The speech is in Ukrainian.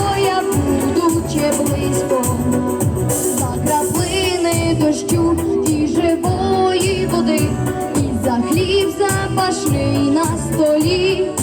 твоя будуче близько, за краплини дощу і живої води, і за хліб запашний на столі.